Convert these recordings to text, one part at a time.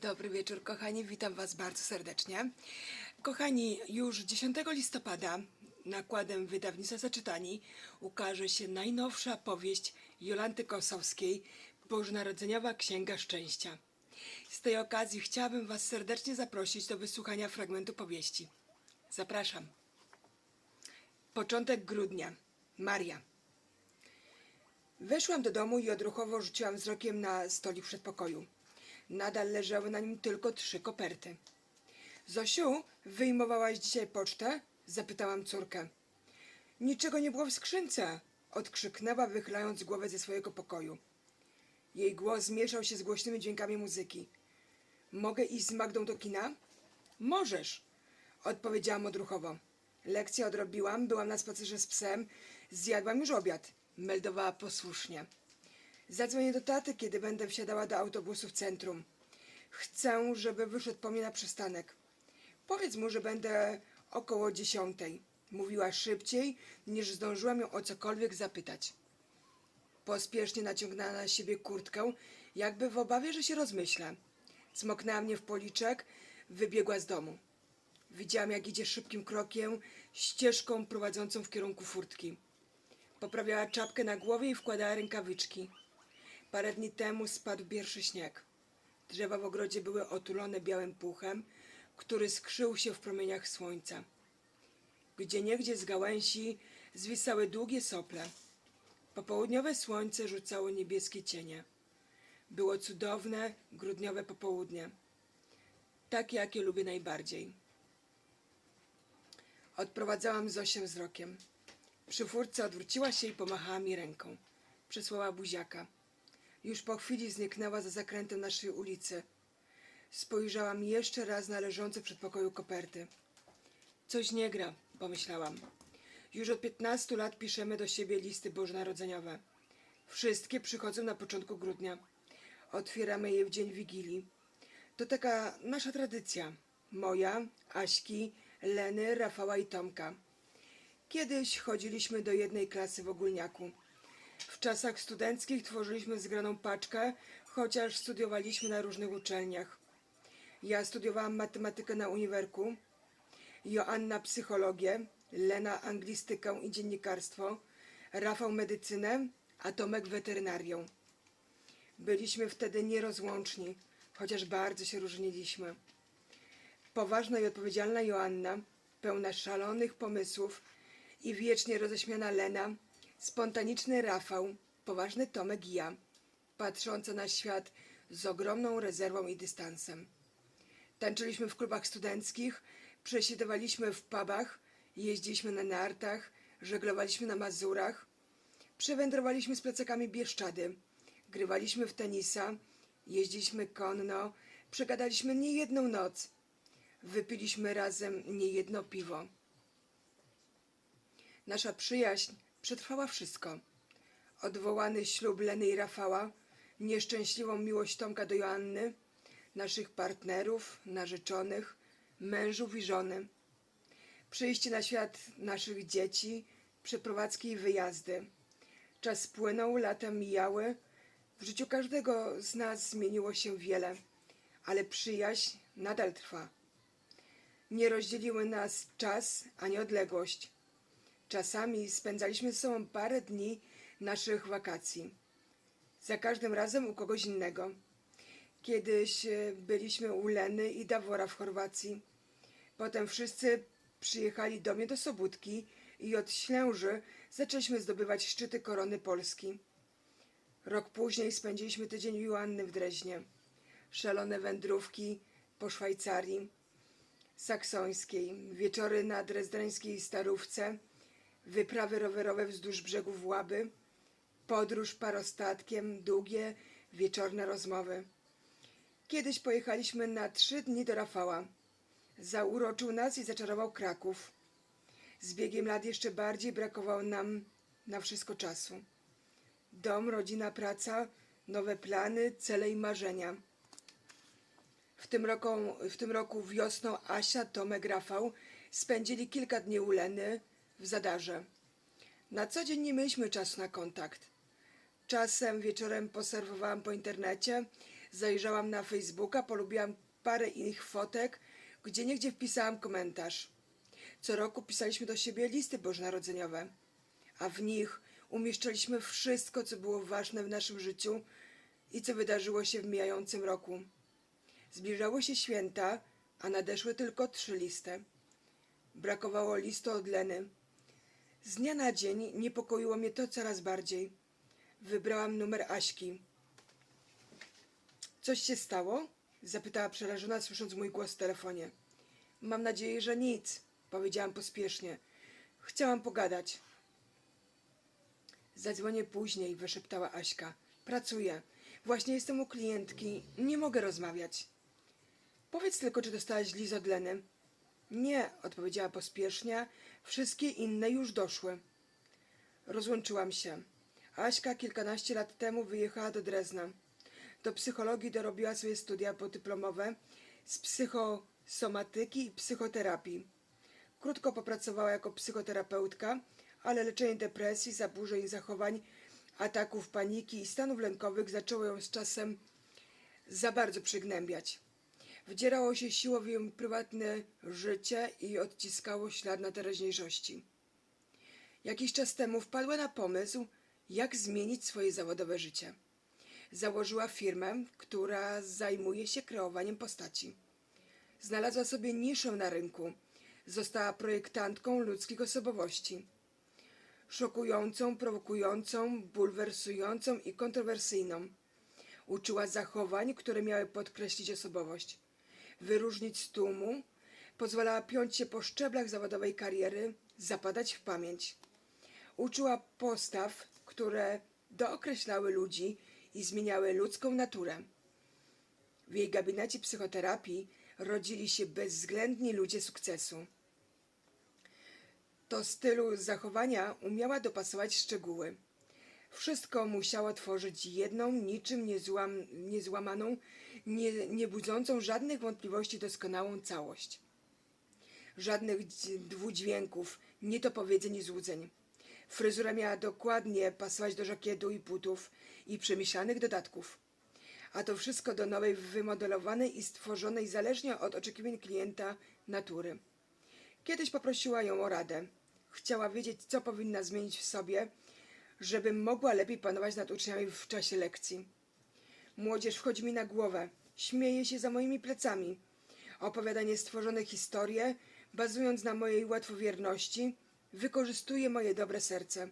Dobry wieczór, kochani. Witam Was bardzo serdecznie. Kochani, już 10 listopada nakładem wydawnictwa Zaczytani ukaże się najnowsza powieść Jolanty Kosowskiej Bożonarodzeniowa Księga Szczęścia. Z tej okazji chciałabym Was serdecznie zaprosić do wysłuchania fragmentu powieści. Zapraszam. Początek grudnia. Maria. Weszłam do domu i odruchowo rzuciłam wzrokiem na stolik przedpokoju. Nadal leżały na nim tylko trzy koperty. Zosiu, wyjmowałaś dzisiaj pocztę? Zapytałam córkę. Niczego nie było w skrzynce, odkrzyknęła, wychylając głowę ze swojego pokoju. Jej głos zmieszał się z głośnymi dźwiękami muzyki. Mogę iść z Magdą do kina? Możesz, odpowiedziałam odruchowo. Lekcję odrobiłam, byłam na spacerze z psem, zjadłam już obiad, meldowała posłusznie. Zadzwonię do taty, kiedy będę wsiadała do autobusu w centrum. Chcę, żeby wyszedł po mnie na przystanek. Powiedz mu, że będę około dziesiątej. Mówiła szybciej, niż zdążyłam ją o cokolwiek zapytać. Pospiesznie naciągnęła na siebie kurtkę, jakby w obawie, że się rozmyślę. Cmoknęła mnie w policzek, wybiegła z domu. Widziałam, jak idzie szybkim krokiem, ścieżką prowadzącą w kierunku furtki. Poprawiała czapkę na głowie i wkładała rękawiczki. Parę dni temu spadł pierwszy śnieg. Drzewa w ogrodzie były otulone białym puchem, który skrzył się w promieniach słońca. Gdzie niegdzie z gałęzi zwisały długie sople. Popołudniowe słońce rzucało niebieskie cienie. Było cudowne, grudniowe popołudnie. Takie, jakie lubię najbardziej. Odprowadzałam Zosię wzrokiem. Przy furtce odwróciła się i pomachała mi ręką. Przysłała buziaka. Już po chwili zniknęła za zakrętem naszej ulicy. Spojrzałam jeszcze raz na leżące w przedpokoju koperty. Coś nie gra, pomyślałam. Już od 15 lat piszemy do siebie listy bożonarodzeniowe. Wszystkie przychodzą na początku grudnia. Otwieramy je w dzień Wigilii. To taka nasza tradycja. Moja, Aśki, Leny, Rafała i Tomka. Kiedyś chodziliśmy do jednej klasy w ogólniaku. W czasach studenckich tworzyliśmy zgraną paczkę, chociaż studiowaliśmy na różnych uczelniach. Ja studiowałam matematykę na uniwerku, Joanna psychologię, Lena anglistykę i dziennikarstwo, Rafał medycynę, a Tomek weterynarią. Byliśmy wtedy nierozłączni, chociaż bardzo się różniliśmy. Poważna i odpowiedzialna Joanna, pełna szalonych pomysłów i wiecznie roześmiana Lena, spontaniczny Rafał, poważny Tomek i ja, patrząca na świat z ogromną rezerwą i dystansem. Tańczyliśmy w klubach studenckich, przesiadywaliśmy w pubach, jeździliśmy na nartach, żeglowaliśmy na Mazurach, przewędrowaliśmy z plecakami Bieszczady, grywaliśmy w tenisa, jeździliśmy konno, przegadaliśmy niejedną noc, wypiliśmy razem niejedno piwo. Nasza przyjaźń przetrwała wszystko. Odwołany ślub Leny i Rafała, nieszczęśliwą miłość Tomka do Joanny, naszych partnerów, narzeczonych, mężów i żony, przyjście na świat naszych dzieci, przeprowadzki i wyjazdy. Czas płynął, lata mijały. W życiu każdego z nas zmieniło się wiele, ale przyjaźń nadal trwa. Nie rozdzieliły nas czas ani odległość. Czasami spędzaliśmy ze sobą parę dni naszych wakacji. Za każdym razem u kogoś innego. Kiedyś e, byliśmy u Leny i Dawora w Chorwacji. Potem wszyscy przyjechali do mnie do Sobótki i od Ślęży zaczęliśmy zdobywać szczyty korony Polski. Rok później spędziliśmy tydzień u Joanny w Dreźnie. Szalone wędrówki po Szwajcarii saksońskiej, wieczory na drezdreńskiej Starówce, wyprawy rowerowe wzdłuż brzegów Łaby, podróż parostatkiem, długie, wieczorne rozmowy. Kiedyś pojechaliśmy na trzy dni do Rafała. Zauroczył nas i zaczarował Kraków. Z biegiem lat jeszcze bardziej brakowało nam na wszystko czasu. Dom, rodzina, praca, nowe plany, cele i marzenia. W tym, roku, w tym roku wiosną Asia, Tomek, Rafał spędzili kilka dni u Leny w Zadarze. Na co dzień nie mieliśmy czasu na kontakt. Czasem wieczorem poserwowałam po internecie, Zajrzałam na Facebooka, polubiłam parę innych fotek, gdzie niegdzie wpisałam komentarz. Co roku pisaliśmy do siebie listy bożonarodzeniowe, a w nich umieszczaliśmy wszystko, co było ważne w naszym życiu i co wydarzyło się w mijającym roku. Zbliżały się święta, a nadeszły tylko trzy listy. Brakowało listu od Leny. Z dnia na dzień niepokoiło mnie to coraz bardziej. Wybrałam numer Aśki. Coś się stało? Zapytała przerażona, słysząc mój głos w telefonie. Mam nadzieję, że nic, powiedziałam pospiesznie. Chciałam pogadać. Zadzwonię później, wyszeptała Aśka. Pracuję. Właśnie jestem u klientki. Nie mogę rozmawiać. Powiedz tylko, czy dostałaś list od Leny. Nie, odpowiedziała pospiesznie. Wszystkie inne już doszły. Rozłączyłam się. Aśka kilkanaście lat temu wyjechała do Drezna. Do psychologii dorobiła sobie studia podyplomowe z psychosomatyki i psychoterapii. Krótko popracowała jako psychoterapeutka, ale leczenie depresji, zaburzeń zachowań, ataków paniki i stanów lękowych zaczęło ją z czasem za bardzo przygnębiać. Wdzierało się siłą w jej prywatne życie i odciskało ślad na teraźniejszości. Jakiś czas temu wpadła na pomysł, jak zmienić swoje zawodowe życie. Założyła firmę, która zajmuje się kreowaniem postaci. Znalazła sobie niszę na rynku. Została projektantką ludzkich osobowości. Szokującą, prowokującą, bulwersującą i kontrowersyjną. Uczyła zachowań, które miały podkreślić osobowość, wyróżnić z tłumu, pozwalała piąć się po szczeblach zawodowej kariery, zapadać w pamięć. Uczyła postaw, które dookreślały ludzi i zmieniały ludzką naturę. W jej gabinecie psychoterapii rodzili się bezwzględni ludzie sukcesu. Do stylu zachowania umiała dopasować szczegóły. Wszystko musiała tworzyć jedną, niczym niezłam, niezłamaną, nie, nie budzącą żadnych wątpliwości doskonałą całość. Żadnych dź- dwudźwięków, niedopowiedzeń i złudzeń. Fryzura miała dokładnie pasować do żakietu i butów i przemyślanych dodatków. A to wszystko do nowej, wymodelowanej i stworzonej zależnie od oczekiwań klienta natury. Kiedyś poprosiła ją o radę. Chciała wiedzieć, co powinna zmienić w sobie, żeby mogła lepiej panować nad uczniami w czasie lekcji. Młodzież wchodzi mi na głowę, śmieje się za moimi plecami. Opowiada niestworzone historie, bazując na mojej łatwowierności, wykorzystuje moje dobre serce.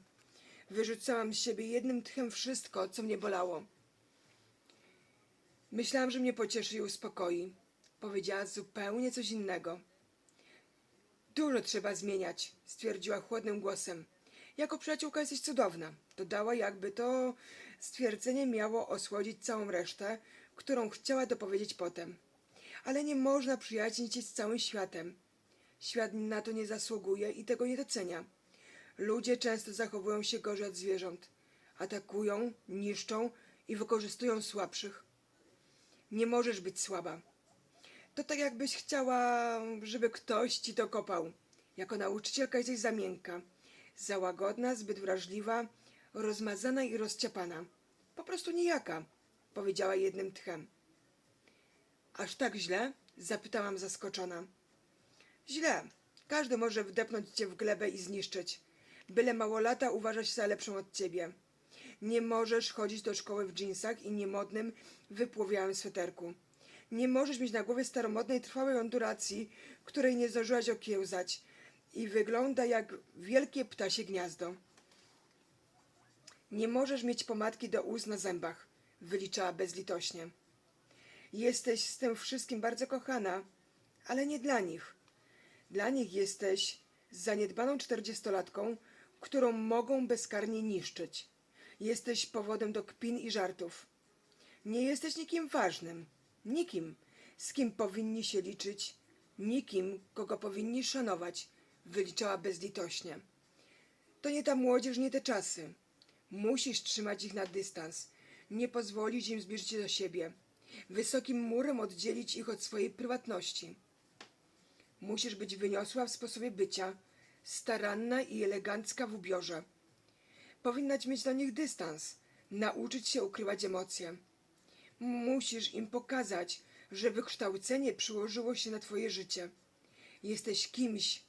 Wyrzucałam z siebie jednym tchem wszystko, co mnie bolało. Myślałam, że mnie pocieszy i uspokoi. Powiedziała zupełnie coś innego. Dużo trzeba zmieniać, stwierdziła chłodnym głosem. Jako przyjaciółka jesteś cudowna. Dodała, jakby to stwierdzenie miało osłodzić całą resztę, którą chciała dopowiedzieć potem. Ale nie można przyjaźnić się z całym światem. Świat na to nie zasługuje i tego nie docenia. Ludzie często zachowują się gorzej od zwierząt. Atakują, niszczą i wykorzystują słabszych. Nie możesz być słaba. To tak jakbyś chciała, żeby ktoś ci to kopał. Jako nauczycielka jesteś za miękka, za łagodna, zbyt wrażliwa, rozmazana i rozciapana. Po prostu nijaka, powiedziała jednym tchem. Aż tak źle? Zapytałam zaskoczona. Źle. Każdy może wdepnąć cię w glebę i zniszczyć. Byle mało lata uważa się za lepszą od ciebie. Nie możesz chodzić do szkoły w dżinsach i niemodnym, wypłowiałym sweterku. Nie możesz mieć na głowie staromodnej, trwałej onduracji, której nie zdążyłaś okiełzać i wygląda jak wielkie ptasie gniazdo. Nie możesz mieć pomadki do ust na zębach, wyliczała bezlitośnie. Jesteś z tym wszystkim bardzo kochana, ale nie dla nich. Dla nich jesteś zaniedbaną czterdziestolatką, którą mogą bezkarnie niszczyć. Jesteś powodem do kpin i żartów. Nie jesteś nikim ważnym, nikim, z kim powinni się liczyć, nikim, kogo powinni szanować, wyliczała bezlitośnie. To nie ta młodzież, nie te czasy. Musisz trzymać ich na dystans, nie pozwolić im zbliżyć się do siebie, wysokim murem oddzielić ich od swojej prywatności. Musisz być wyniosła w sposobie bycia, staranna i elegancka w ubiorze. Powinnaś mieć do nich dystans, nauczyć się ukrywać emocje. Musisz im pokazać, że wykształcenie przyłożyło się na twoje życie. Jesteś kimś,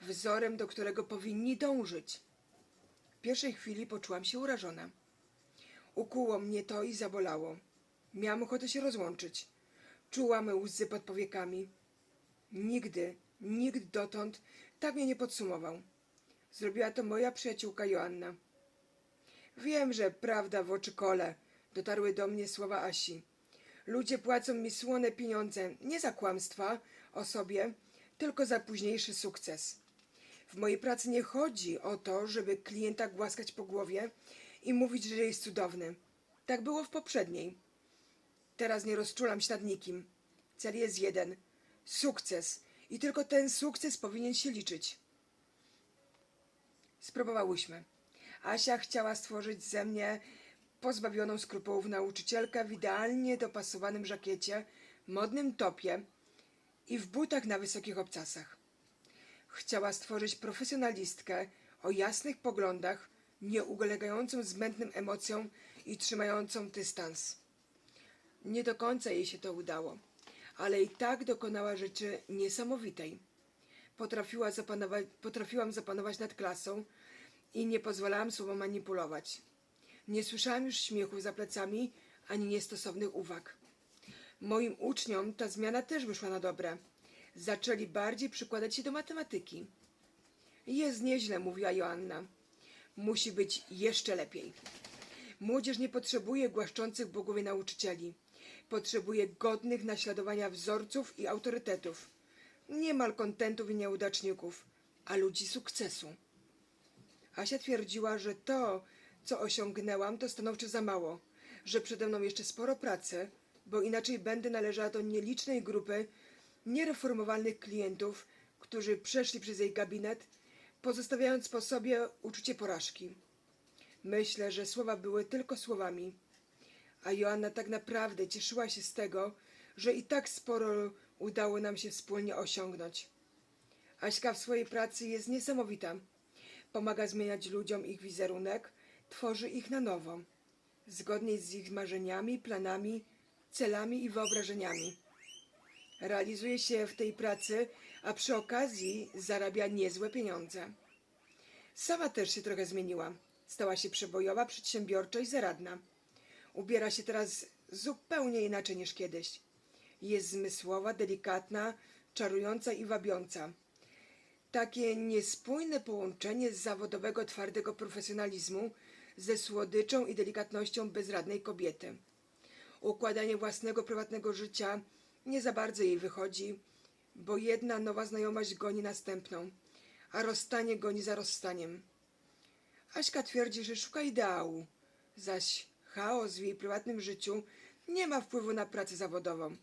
wzorem, do którego powinni dążyć. W pierwszej chwili poczułam się urażona. Ukuło mnie to i zabolało. Miałam ochotę się rozłączyć. Czułam łzy pod powiekami. Nigdy, nikt dotąd tak mnie nie podsumował. Zrobiła to moja przyjaciółka Joanna. Wiem, że prawda w oczy kole, dotarły do mnie słowa Asi. Ludzie płacą mi słone pieniądze nie za kłamstwa o sobie, tylko za późniejszy sukces. W mojej pracy nie chodzi o to, żeby klienta głaskać po głowie i mówić, że jest cudowny. Tak było w poprzedniej. Teraz nie rozczulam się nad nikim. Cel jest jeden sukces. I tylko ten sukces powinien się liczyć. Spróbowałyśmy. Asia chciała stworzyć ze mnie pozbawioną skrupułów nauczycielkę w idealnie dopasowanym żakiecie, modnym topie i w butach na wysokich obcasach. Chciała stworzyć profesjonalistkę o jasnych poglądach, nie ulegającą zbędnym emocjom i trzymającą dystans. Nie do końca jej się to udało, ale i tak dokonała rzeczy niesamowitej. Potrafiła zapanować, potrafiłam zapanować nad klasą i nie pozwalałam sobą manipulować. Nie słyszałam już śmiechu za plecami ani niestosownych uwag. Moim uczniom ta zmiana też wyszła na dobre. Zaczęli bardziej przykładać się do matematyki. Jest nieźle, mówiła Joanna. Musi być jeszcze lepiej. Młodzież nie potrzebuje głaszczących po głowie nauczycieli. Potrzebuje godnych naśladowania wzorców i autorytetów. Nie malkontentów i nieudaczników, a ludzi sukcesu. Asia twierdziła, że to, co osiągnęłam, to stanowczo za mało, że przede mną jeszcze sporo pracy, bo inaczej będę należała do nielicznej grupy niereformowalnych klientów, którzy przeszli przez jej gabinet, pozostawiając po sobie uczucie porażki. Myślę, że słowa były tylko słowami, a Joanna tak naprawdę cieszyła się z tego, że i tak sporo udało nam się wspólnie osiągnąć. Aśka w swojej pracy jest niesamowita. Pomaga zmieniać ludziom ich wizerunek, tworzy ich na nowo, zgodnie z ich marzeniami, planami, celami i wyobrażeniami. Realizuje się w tej pracy, a przy okazji zarabia niezłe pieniądze. Sama też się trochę zmieniła. Stała się przebojowa, przedsiębiorcza i zaradna. Ubiera się teraz zupełnie inaczej niż kiedyś. Jest zmysłowa, delikatna, czarująca i wabiąca. Takie niespójne połączenie zawodowego, twardego profesjonalizmu ze słodyczą i delikatnością bezradnej kobiety. Układanie własnego prywatnego życia nie za bardzo jej wychodzi, bo jedna nowa znajomość goni następną, a rozstanie goni za rozstaniem. Aśka twierdzi, że szuka ideału, zaś chaos w jej prywatnym życiu nie ma wpływu na pracę zawodową,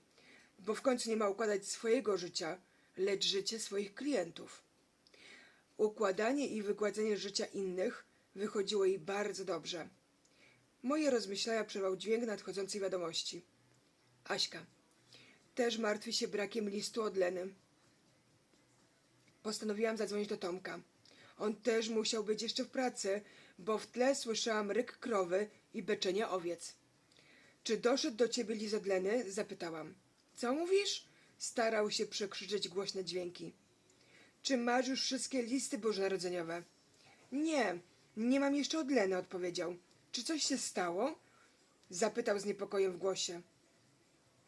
bo w końcu nie ma układać swojego życia, lecz życie swoich klientów. Układanie i wygładzenie życia innych wychodziło jej bardzo dobrze. Moje rozmyślania przerwał dźwięk nadchodzącej wiadomości. Aśka też martwi się brakiem listu od Leny. Postanowiłam zadzwonić do Tomka. On też musiał być jeszcze w pracy, bo w tle słyszałam ryk krowy i beczenie owiec. Czy doszedł do ciebie list od Leny? Zapytałam. Co mówisz? Starał się przekrzyczeć głośne dźwięki. Czy masz już wszystkie listy bożonarodzeniowe? Nie, nie mam jeszcze od Leny, odpowiedział. Czy coś się stało? Zapytał z niepokojem w głosie.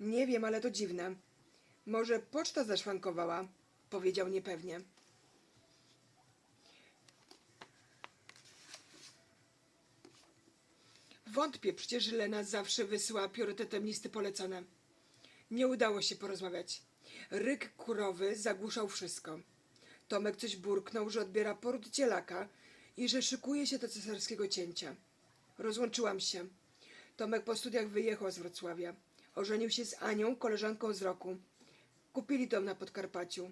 Nie wiem, ale to dziwne. Może poczta zaszwankowała, powiedział niepewnie. Wątpię, przecież Lena zawsze wysyła priorytetem listy polecone. Nie udało się porozmawiać. Ryk kurowy zagłuszał wszystko. Tomek coś burknął, że odbiera poród cielaka i że szykuje się do cesarskiego cięcia. Rozłączyłam się. Tomek po studiach wyjechał z Wrocławia. Ożenił się z Anią, koleżanką z roku. Kupili dom na Podkarpaciu.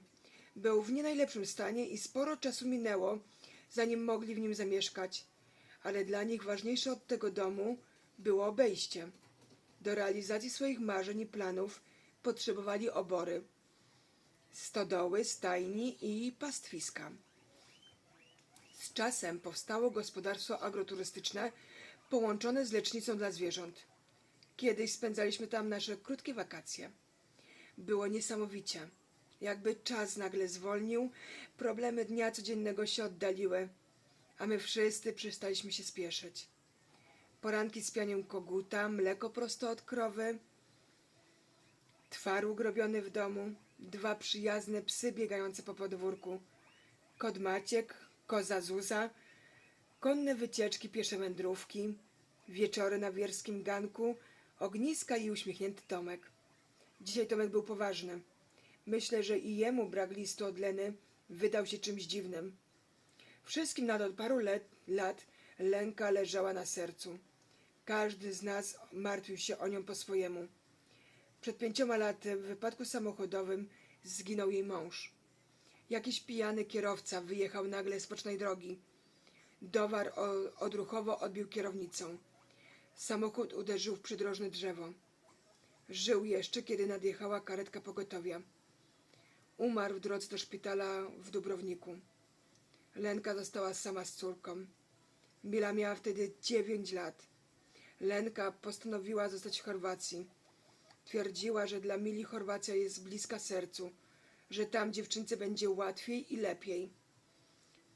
Był w nie najlepszym stanie i sporo czasu minęło, zanim mogli w nim zamieszkać, ale dla nich ważniejsze od tego domu było obejście. Do realizacji swoich marzeń i planów potrzebowali obory, stodoły, stajni i pastwiska. Z czasem powstało gospodarstwo agroturystyczne połączone z lecznicą dla zwierząt. Kiedyś spędzaliśmy tam nasze krótkie wakacje. Było niesamowicie. Jakby czas nagle zwolnił, problemy dnia codziennego się oddaliły, a my wszyscy przestaliśmy się spieszyć. Poranki z pianiem koguta, mleko prosto od krowy, twaróg robiony w domu, dwa przyjazne psy biegające po podwórku, kot Maciek, koza Zuza, konne wycieczki, piesze wędrówki, wieczory na wierskim ganku, ogniska i uśmiechnięty Tomek. Dzisiaj Tomek był poważny. Myślę, że i jemu brak listu od Leny wydał się czymś dziwnym. Wszystkim nad od paru let, lat lęka leżała na sercu. Każdy z nas martwił się o nią po swojemu. Przed pięcioma laty w wypadku samochodowym zginął jej mąż. Jakiś pijany kierowca wyjechał nagle z bocznej drogi. Dowar odruchowo odbił kierownicą. Samochód uderzył w przydrożne drzewo. Żył jeszcze, kiedy nadjechała karetka pogotowia. Umarł w drodze do szpitala w Dubrowniku. Lenka została sama z córką. Mila miała wtedy dziewięć lat. Lenka postanowiła zostać w Chorwacji. Twierdziła, że dla Mili Chorwacja jest bliska sercu, że tam dziewczynce będzie łatwiej i lepiej.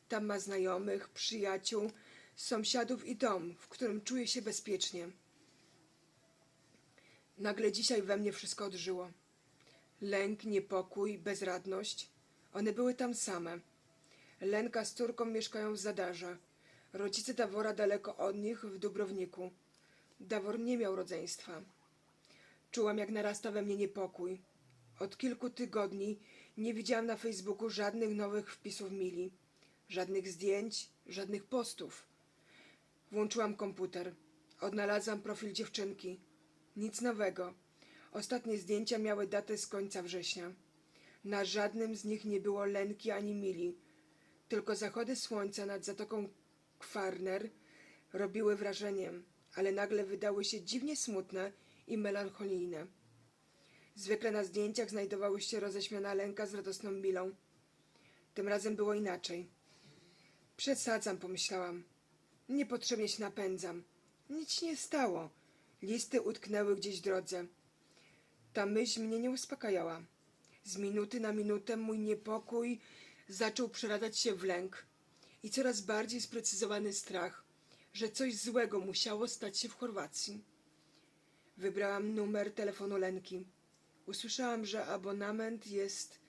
Tam ma znajomych, przyjaciół, sąsiadów i dom, w którym czuje się bezpiecznie. Nagle dzisiaj we mnie wszystko odżyło. Lęk, niepokój, bezradność. One były tam same. Lenka z córką mieszkają w Zadarze. Rodzice Dawora daleko od nich w Dubrowniku. Dawor nie miał rodzeństwa. Czułam, jak narasta we mnie niepokój. Od kilku tygodni nie widziałam na Facebooku żadnych nowych wpisów Mili. Żadnych zdjęć, żadnych postów. Włączyłam komputer. Odnalazłam profil dziewczynki. Nic nowego. Ostatnie zdjęcia miały datę z końca września. Na żadnym z nich nie było Lenki ani Mili. Tylko zachody słońca nad zatoką Kwarner robiły wrażenie, ale nagle wydały się dziwnie smutne i melancholijne. Zwykle na zdjęciach znajdowały się roześmiana Lenka z radosną Milą. Tym razem było inaczej. Przesadzam, pomyślałam. Niepotrzebnie się napędzam. Nic nie stało. Listy utknęły gdzieś w drodze. Ta myśl mnie nie uspokajała. Z minuty na minutę mój niepokój zaczął przeradzać się w lęk i coraz bardziej sprecyzowany strach, że coś złego musiało stać się w Chorwacji. Wybrałam numer telefonu Lenki. Usłyszałam, że abonament jest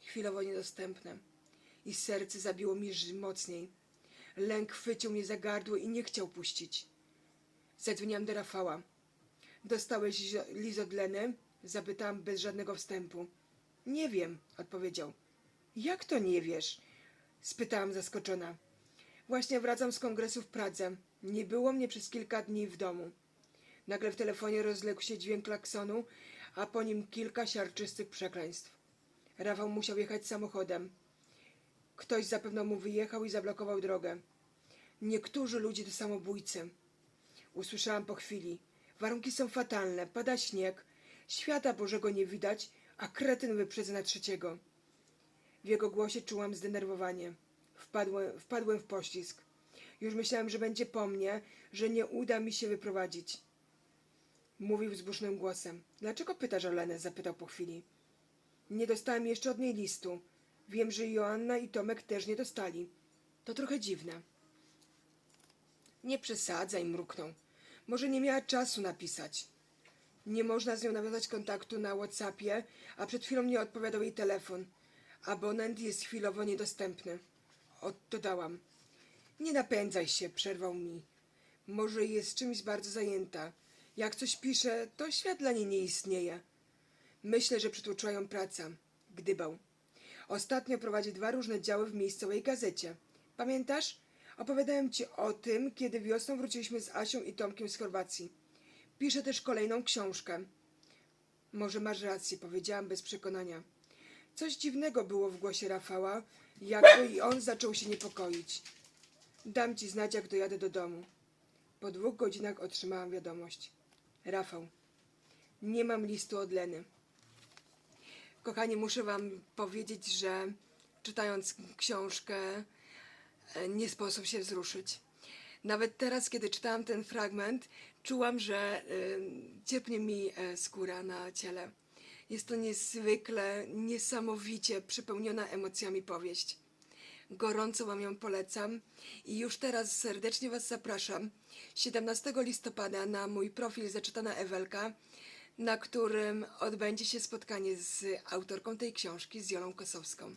chwilowo niedostępny i serce zabiło mi mocniej. Lęk chwycił mnie za gardło i nie chciał puścić. Zadzwoniłam do Rafała. Dostałeś list od Leny? Zapytałam bez żadnego wstępu. Nie wiem, odpowiedział. Jak to nie wiesz? spytałam zaskoczona. Właśnie wracam z kongresu w Pradze. Nie było mnie przez kilka dni w domu. Nagle w telefonie rozległ się dźwięk klaksonu, a po nim kilka siarczystych przekleństw. Rafał musiał jechać samochodem. Ktoś zapewne mu wyjechał i zablokował drogę. Niektórzy ludzie to samobójcy. Usłyszałam po chwili. Warunki są fatalne, pada śnieg, świata Bożego nie widać, a kretyn wyprzedza na trzeciego. W jego głosie czułam zdenerwowanie. Wpadłem, wpadłem w poślizg. Już myślałem, że będzie po mnie, że nie uda mi się wyprowadzić. Mówił wzburznym głosem. Dlaczego pytasz o Lenę? zapytał po chwili. Nie dostałem jeszcze od niej listu. Wiem, że Joanna i Tomek też nie dostali. To trochę dziwne. Nie przesadzaj, mruknął. Może nie miała czasu napisać. Nie można z nią nawiązać kontaktu na Whatsappie, a przed chwilą nie odpowiadał jej telefon. Abonent jest chwilowo niedostępny. O, dodałam. Nie napędzaj się, przerwał mi. Może jest czymś bardzo zajęta. Jak coś pisze, to świat dla niej nie istnieje. Myślę, że przytłoczyła ją praca. Gdybał. Ostatnio prowadzi dwa różne działy w miejscowej gazecie. Pamiętasz? Opowiadałem ci o tym, kiedy wiosną wróciliśmy z Asią i Tomkiem z Chorwacji. Pisze też kolejną książkę. Może masz rację, powiedziałam bez przekonania. Coś dziwnego było w głosie Rafała, jakby i on zaczął się niepokoić. Dam ci znać, jak dojadę do domu. Po dwóch godzinach otrzymałam wiadomość. Rafał, nie mam listu od Leny. Kochani, muszę wam powiedzieć, że czytając książkę e, nie sposób się wzruszyć. Nawet teraz, kiedy czytałam ten fragment, czułam, że y, cierpnie mi e, skóra na ciele. Jest to niezwykle, niesamowicie przepełniona emocjami powieść. Gorąco Wam ją polecam i już teraz serdecznie Was zapraszam 17 listopada na mój profil Zaczytana Ewelka, na którym odbędzie się spotkanie z autorką tej książki, z Jolą Kosowską,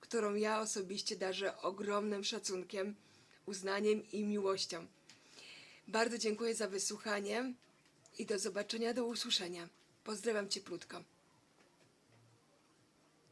którą ja osobiście darzę ogromnym szacunkiem, uznaniem i miłością. Bardzo dziękuję za wysłuchanie i do zobaczenia, do usłyszenia. Pozdrawiam Cię plutko.